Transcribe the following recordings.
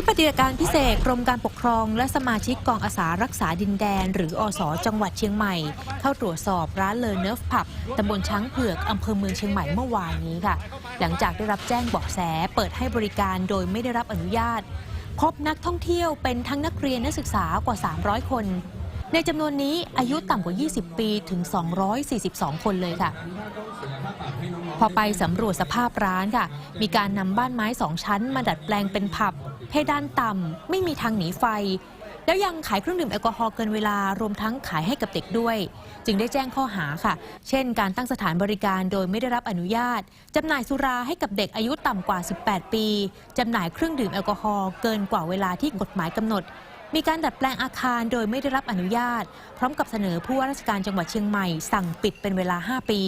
ชุดปฏิบัติการพิเศษกรมการปกครอง และสมาชิกกองอาสารักษาดินแดน หรืออสจังหวัดเชียงใหม่ เข้าตรวจสอบร้านเลอเนิร์ฟผับตำบลช้างเผือกอำเภอเมืองเชียงใหม่เมื่อวานนี้ค่ะ หลังจากได้รับแจ้งเบาะแสเปิดให้บริการโดยไม่ได้รับอนุญาต พบนักท่องเที่ยวเป็นทั้งนักเรียนนักศึกษากว่า 300 คน ในจำนวนนี้อายุต่ำกว่า 20 ปีถึง 242 คนเลยค่ะ พอไปสำรวจสภาพร้านค่ะ มีการนำบ้านไม้สองชั้น มาดัดแปลงเป็นผับ เพดานต่ำไม่มีทางหนีไฟ แล้วยังขายเครื่องดื่มแอลกอฮอล์เกินเวลารวมทั้งขายให้กับเด็กด้วย จึงได้แจ้งข้อหาค่ะ เช่น การตั้งสถานบริการโดยไม่ได้รับอนุญาตจำหน่ายสุราให้กับเด็กอายุต่ำกว่า 18 ปีจำหน่ายเครื่องดื่มแอลกอฮอล์เกินกว่าเวลาที่กฎหมายกำหนด มีการดัดแปลงอาคารโดยไม่ได้รับอนุญาต พร้อมกับเสนอผู้ว่าราชการจังหวัดเชียงใหม่ สั่งปิดเป็นเวลา 5 ปี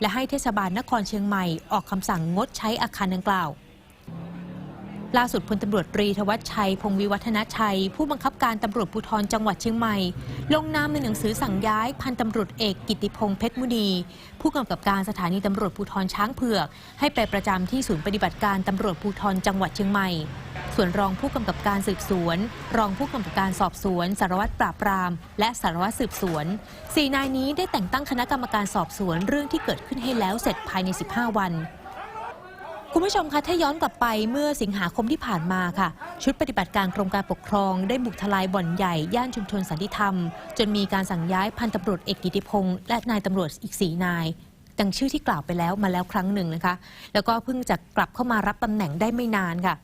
และให้เทศบาลนครเชียงใหม่ออกคำสั่งงดใช้อาคารดังกล่าวล่าสุดพลตำรวจตรีธวัชชัย พงวิวัฒนชัย ผู้บังคับการตำรวจภูธรจังหวัดเชียงใหม่ ลงนามในหนังสือสั่งย้าย พันตำรวจเอกกิติพงศ์เพชรมุนีผู้กำกับการสถานีตำรวจภูธรช้างเผือก ให้ไปประจำที่ศูนย์ปฏิบัติการตำรวจภูธรจังหวัดเชียงใหม่ ส่วนรองผู้กำกับการสืบสวน รองผู้กำกับการสอบสวน สารวัตรปราบปราม และสารวัตรสืบสวนสี่นายนี้ได้แต่งตั้งคณะกรรมการสอบสวนเรื่องที่เกิดขึ้นให้แล้วเสร็จภายใน 15 วันคุณผู้ชมคะถ้าย้อนกลับไปเมื่อสิงหาคมที่ผ่านมาค่ะ ชุดปฏิบัติการกรมการปกครอง ได้บุกทลายบ่อนใหญ่ ย่านชุมชนสันติธรรม จนมีการสั่งย้ายพันตำรวจเอกกิติพงศ์และนายตำรวจอีกสีนายดังชื่อที่กล่าวไปแล้วมาแล้วครั้งหนึ่งนะคะ แล้วก็เพิ่งจะกลับเข้ามารับตำแหน่งได้ไม่นานค่ะ